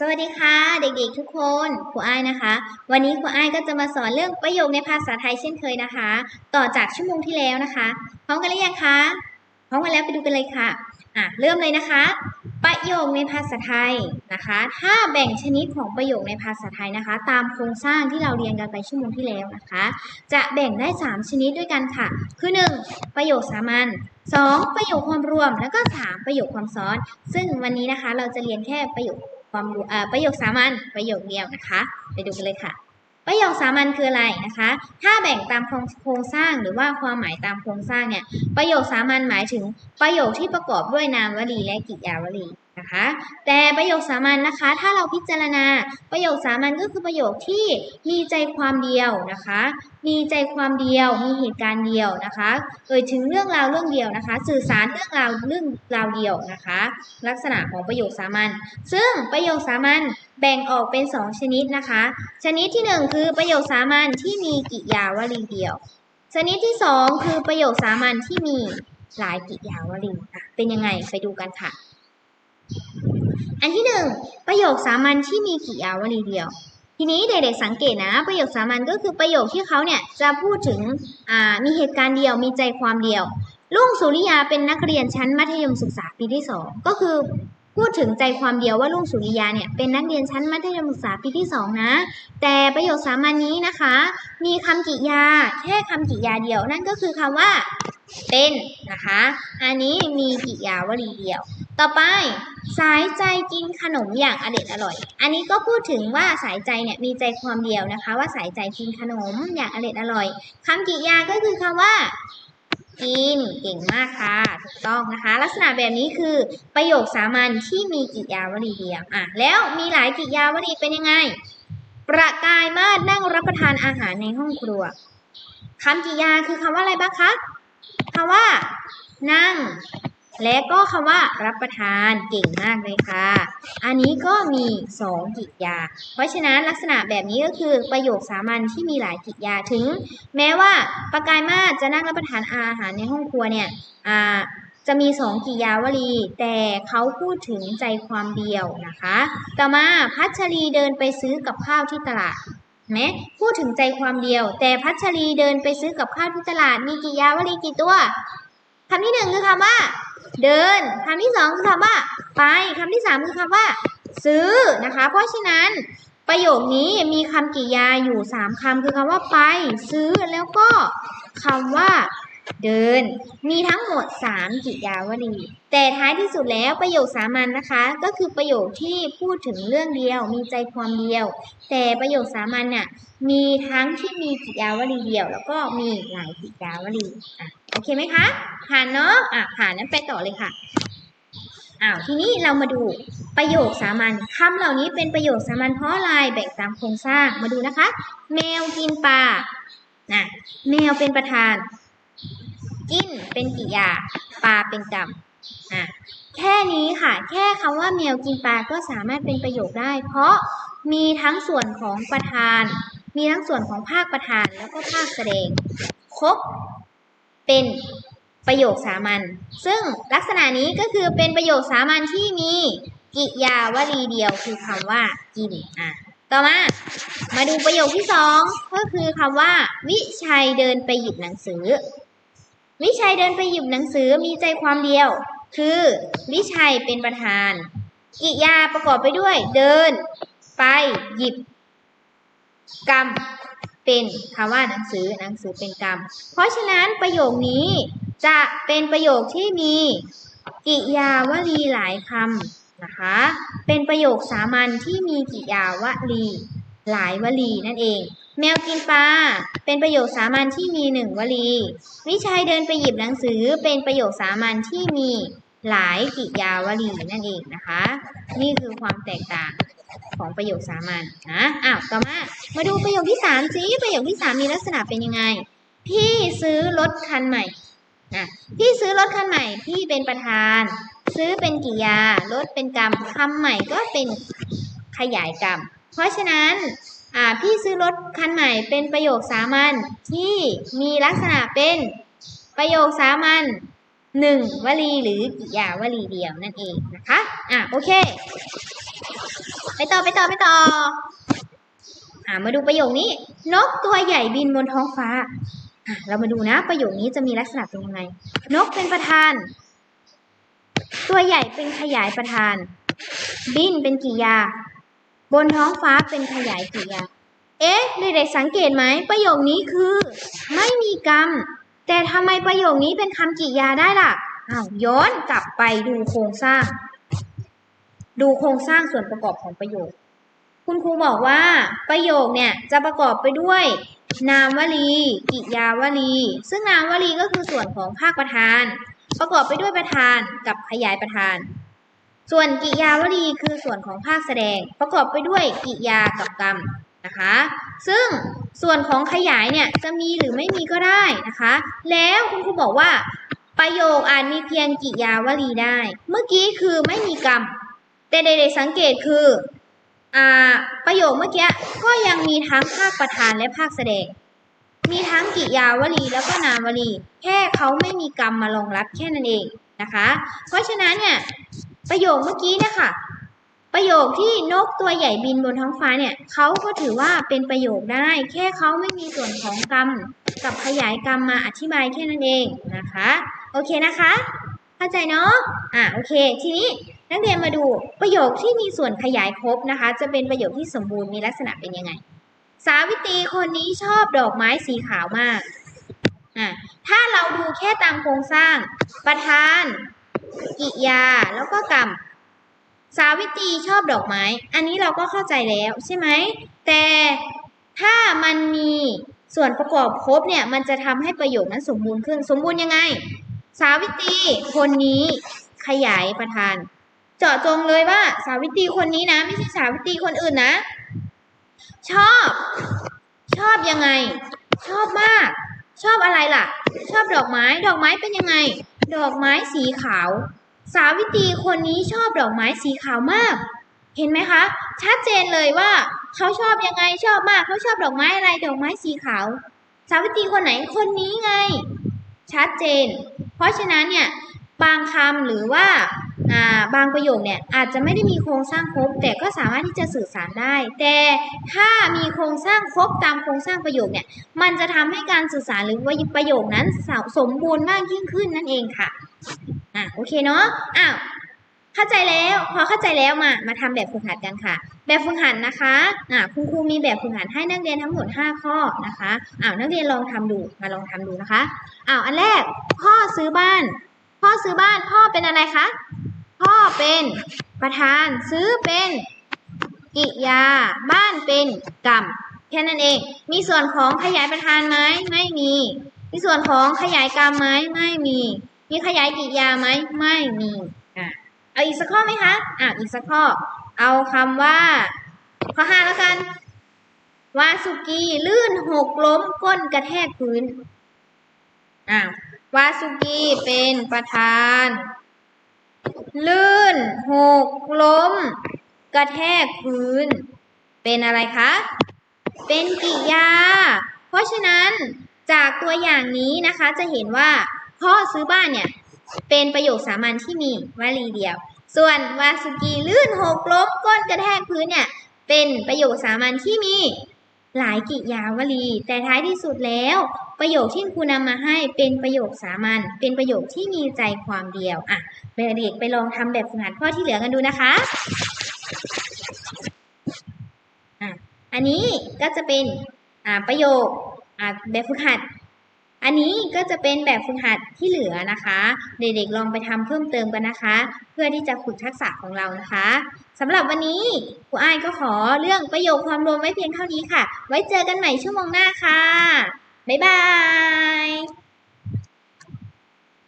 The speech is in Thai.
สวัสดีค่ะ เด็กๆทุกคนครูอ้ายนะคะ วันนี้ครูอ้ายก็จะมาสอนเรื่องประโยคในภาษาไทยเช่นเคยนะคะ ต่อจากชั่วโมงที่แล้วนะคะพร้อมกันหรือยังคะพร้อมกันแล้วไปดูกันเลยค่ะอะเริ่มเลยนะคะ ประโยคในภาษาไทยนะคะ ถ้าแบ่งชนิดของประโยคในภาษาไทยนะคะ ตามโครงสร้างที่เราเรียนกันไปชั่วโมงที่แล้วนะคะ จะแบ่งได้ 3 ชนิดด้วยกันค่ะ คือ 1. ประโยคสามัญ 2. ประโยคความรวม แล้วก็ 3. ประโยคความซ้อน ซึ่งวันนี้นะคะเราจะเรียนแค่ประโยค ความรู้ประโยคสามัญประโยคเดียวนะคะ ไปดูกันเลยค่ะ ประโยคสามัญคืออะไรนะคะ ถ้าแบ่งตามโครงสร้างหรือว่าความหมายตามโครงสร้างเนี่ยประโยคสามัญหมายถึงประโยคที่ประกอบด้วยนามวลีและกริยาวลี นะคะแต่ประโยคสามัญนะคะ ถ้าเราพิจารณาประโยคสามัญก็คือประโยคที่มีใจความเดียวนะคะ มีใจความเดียวมีเหตุการณ์เดียวนะคะเอ่ยถึงเรื่องราวเรื่องเดียวนะคะ สื่อสารเรื่องราวเรื่องราวเดียวนะคะ ลักษณะของประโยคสามัญซึ่งประโยคสามัญแบ่งออกเป็น 2 ชนิดนะคะ ชนิดที่ 1 คือประโยคสามัญที่มีกิยาวลีเดียว ชนิดที่ 2 คือประโยคสามัญที่มีหลายกิยาวลีเป็นยังไงไปดูกันค่ะ อันที่1ประโยคสามัญที่มีกริยาวลีเดียว ทีนี้เด็กๆสังเกตนะ ประโยคสามัญก็คือประโยคที่เขาเนี่ยจะพูดถึงอ่ามีเหตุการณ์เดียวมีใจความเดียวลุงสุริยาเป็นนักเรียนชั้นมัธยมศึกษาปีที่สองก็คือพูดถึงใจความเดียวว่าลุงสุริยาเนี่ยเป็นนักเรียนชั้นมัธยมศึกษาปีที่สองนะ แต่ประโยคสามัญนี้นะคะ มีคำกริยาแค่คำกริยาเดียว นั่นก็คือคำว่าเป็นนะคะ อันนี้มีกริยาวลีเดียว ต่อไป สายใจกินขนมอย่างอเด็ดอร่อย อันนี้ก็พูดถึงว่าสายใจเนี่ยมีใจความเดียวนะคะ ว่าสายใจกินขนมอย่างอเด็ดอร่อยคำกริยาก็คือคำว่ากินเก่งมากค่ะถูกต้องนะคะ ลักษณะแบบนี้คือประโยคสามัญที่มีกริยาวลีเดียวอะแล้วมีหลายกริยาวลีเป็นยังไง ประกายมาศนั่งรับประทานอาหารในห้องครัวคำกริยาคือคำว่าอะไรบ้างคะคำว่า นั่ง และก็คำว่ารับประทานเก่งมากเลยค่ะ อันนี้ก็มีสองกริยา เพราะฉะนั้นลักษณะแบบนี้ก็คือประโยคสามัญที่มีหลายกริยาถึง แม้ว่าประกายมาจะนั่งรับประทานอาหารในห้องครัวเนี่ยจะมีสองกิยาวลี แต่เขาพูดถึงใจความเดียวนะคะ ต่อมาพัชรีเดินไปซื้อกับข้าวที่ตลาดแม้พูดถึงใจความเดียว แต่พัชรีเดินไปซื้อกับข้าวที่ตลาดมีกิยาวลีกี่ตัวคำที่หนึ่งคือคำว่า เดินคำที่สองคือคำว่า ไปคำที่สามคือคำว่า ซื้อนะคะ เพราะฉะนั้นประโยคนี้มีคำกริยาอยู่สามคำคือคำว่าไป ซื้อแล้วก็คำว่า เดิน มีทั้งหมดสามกริยาวลี แต่ท้ายที่สุดแล้วประโยคสามัญนนะคะ ก็คือประโยคที่พูดถึงเรื่องเดียว มีใจความเดียว แต่ประโยคสามัญน่ะมีทั้งที่มีกิยาวลีเดียว แล้วก็มีหลายกิยาวลีอะโอเคไหมคะ ผ่านเนาะอะผ่านนั้นไปต่อเลยค่ะอ้าวทีนี้เรามาดูประโยคสามัญคำเหล่านี้เป็นประโยคสามัญเพราะอะไรแบ่งตามโครงสร้างมาดูนะคะ แมวกินปลานะแมวเป็นประธาน กินเป็นกิยา ปลาเป็นกรรมอะแค่นี้ค่ะ แค่คำว่าแมวกินปลาก็สามารถเป็นประโยคได้ เพราะมีทั้งส่วนของประธาน มีทั้งส่วนของภาคประธานแล้วก็ภาคแสดง ครบเป็นประโยคสามัญ ซึ่งลักษณะนี้ก็คือเป็นประโยคสามัญที่มีกิยาวลีเดียวคือคำว่ากินอะต่อมา มาดูประโยคที่สองก็คือคำว่า วิชัยเดินไปหยิบหนังสือ วิชัยเดินไปหยิบหนังสือมีใจความเดียว คือ วิชัยเป็นประธานกริยาประกอบไปด้วย เดิน ไป หยิบกรรมเป็นคำว่าหนังสือหนังสือเป็นกรรม เพราะฉะนั้นประโยคนี้จะเป็นประโยคที่มีกริยาวลีหลายคำนะคะ เป็นประโยคสามัญที่มีกริยาวลีหลายวลีนั่นเอง แมวกินปลาเป็นประโยคสามัญที่มีหนึ่งวลี วิชัยเดินไปหยิบหนังสือเป็นประโยคสามัญที่มีหลายกิยาวลีนั่นเองนะคะ นี่คือความแตกต่างของประโยคสามัญนะอ้าวต่อมามาดูประโยคที่สามสิประโยคที่สามมีลักษณะเป็นยังไง พี่ซื้อรถคันใหม่นะพี่ซื้อรถคันใหม่พี่เป็นประธาน ซื้อเป็นกิยารถเป็นกรรมคำใหม่ก็เป็นขยายกรรม เพราะฉะนั้น พี่ซื้อรถคันใหม่เป็นประโยคสามัญที่มีลักษณะเป็นประโยคสามัญหนึ่งวลีหรือกิยาวลีเดียวนั่นเองนะคะ อะโอเค ไปต่อไปต่อไปต่ออ่ามาดูประโยคนี้ นกตัวใหญ่บินบนท้องฟ้าอะเรามาดูนะประโยคนี้จะมีลักษณะเป็นยังไง นกเป็นประธาน ตัวใหญ่เป็นขยายประธาน บินเป็นกิยา บนท้องฟ้าเป็นขยายกริยา เอ๊ะ เด็กๆสังเกตไหมประโยคนี้คือ ไม่มีกรรม แต่ทำไมประโยคนี้เป็นคำกริยาได้ล่ะอ้าวย้อนกลับไปดูโครงสร้าง ดูโครงสร้างส่วนประกอบของประโยค คุณครูบอกว่าประโยคเนี่ยจะประกอบไปด้วย นามวลีกิยาวลี ซึ่งนามวลีก็คือส่วนของภาคประธาน ประกอบไปด้วยประธานกับขยายประธาน ส่วนกิยาวลีคือส่วนของภาคแสดง ประกอบไปด้วยกิยากับกรรมนะคะ ซึ่งส่วนของขยายเนี่ยจะมีหรือไม่มีก็ได้นะคะ แล้วคุณครูบอกว่า ประโยคอาจมีเพียงกิยาวลีได้ เมื่อกี้คือไม่มีกรรม แต่เด็กๆสังเกตคืออประโยคเมื่อกี้ก็ยังมีทั้งภาคประธานและภาคแสดง มีทั้งกิยาวลีแล้วก็นามวลี แค่เขาไม่มีกรรมมารองรับแค่นั้นเองนะคะ เพราะฉะนั้นเนี่ย ประโยคเมื่อกี้เนี่ยค่ะประโยคที่นกตัวใหญ่บินบนท้องฟ้าเนี่ยเขาก็ถือว่าเป็นประโยคได้ แค่เขาไม่มีส่วนของกรรมกับขยายกรรมมาอธิบายแค่นั้นเองนะคะ โอเคนะคะ เข้าใจเนาะอะโอเค ทีนี้นักเรียนมาดูประโยคที่มีส่วนขยายครบนะคะ จะเป็นประโยคที่สมบูรณ์มีลักษณะเป็นยังไง สาวิตรีคนนี้ชอบดอกไม้สีขาวมากอะถ้าเราดูแค่ตามโครงสร้าง ประธาน กิยา แล้วก็กรรม สาวิตรีชอบดอกไม้ อันนี้เราก็เข้าใจแล้วใช่ไหม แต่ถ้ามันมีส่วนประกอบครบเนี่ย มันจะทำให้ประโยคนั้นสมบูรณ์ขึ้น สมบูรณ์ยังไง สาวิตรีคนนี้ขยายประธาน เจาะจงเลยว่า สาวิตรีคนนี้นะ ไม่ใช่สาวิตรีคนอื่นนะ ชอบ ชอบยังไง ชอบมาก ชอบอะไรล่ะ ชอบดอกไม้ ดอกไม้เป็นยังไง ดอกไม้สีขาว สาวิตรีคนนี้ชอบดอกไม้สีขาวมาก เห็นไหมคะ ชัดเจนเลยว่าเขาชอบยังไงชอบมากเขาชอบดอกไม้อะไรดอกไม้สีขาว สาวิตรีคนไหนคนนี้ไง ชัดเจน เพราะฉะนั้นเนี่ยบางคำหรือว่าอ่า บางประโยคเนี่ยอาจจะไม่ได้มีโครงสร้างครบ แต่ก็สามารถที่จะสื่อสารได้ แต่ถ้ามีโครงสร้างครบตามโครงสร้างประโยคเนี่ยมันจะทำให้การสื่อสารหรือว่าประโยคนั้นสมบูรณ์มากยิ่งขึ้นนั่นเองค่ะอะโอเคเนาะอ้าวเข้าใจแล้วพอเข้าใจแล้วมามาทำแบบฝึกหัดกันค่ะ แบบฝึกหัดนะคะอ่าคุณครูมีแบบฝึกหัดให้นักเรียนทั้งหมด 5 ข้อนะคะอ้าวนักเรียนลองทำดูมาลองทำดูนะคะอ้าวอันแรกพ่อซื้อบ้าน พ่อซื้อบ้านพ่อเป็นอะไรคะ พ่อเป็นประธานซื้อเป็นกิยา บ้านเป็นกรรมแค่นั้นเอง มีส่วนของขยายประธานไหมไม่มี มีส่วนของขยายกรรมไหมไม่มี มีขยายกิยาไหมไม่มีอะเอาอีกสักข้อไหมคะอะอีกสักข้อ เอาคำว่า ข้อห้าแล้วกันวาสุกีลื่นหกล้มก้นกระแทกพื้นอะวาสุกีเป็นประธาน ลื่น หกล้ม กระแทกพื้น เป็นอะไรคะ เป็นกิยา เพราะฉะนั้นจากตัวอย่างนี้นะคะจะเห็นว่าพ่อซื้อบ้านเนี่ยเป็นประโยคสามัญที่มีวลีเดียว ส่วนวาสุกีลื่นหกล้มก้นกระแทกพื้นเนี่ยเป็นประโยคสามัญที่มี หลายกิยาวลี แต่ท้ายที่สุดแล้ว ประโยคที่ครูนำมาให้เป็นประโยคสามัญเป็นประโยคที่มีใจความเดียวอะเด็กไปลองทำแบบฝึกหัดข้อที่เหลือกันดูนะคะอะอันนี้ก็จะเป็นอ่าประโยคอ่าแบบฝึกหัด อันนี้ก็จะเป็นแบบฝึกหัดที่เหลือนะคะ เด็กๆลองไปทำเพิ่มเติมกันนะคะ เพื่อที่จะฝึกทักษะของเรานะคะสำหรับวันนี้ครูอ้ายก็ขอเรื่องประโยคความรวมไว้เพียงเท่านี้ค่ะ ไว้เจอกันใหม่ชั่วโมงหน้าค่ะ บ๊ายบาย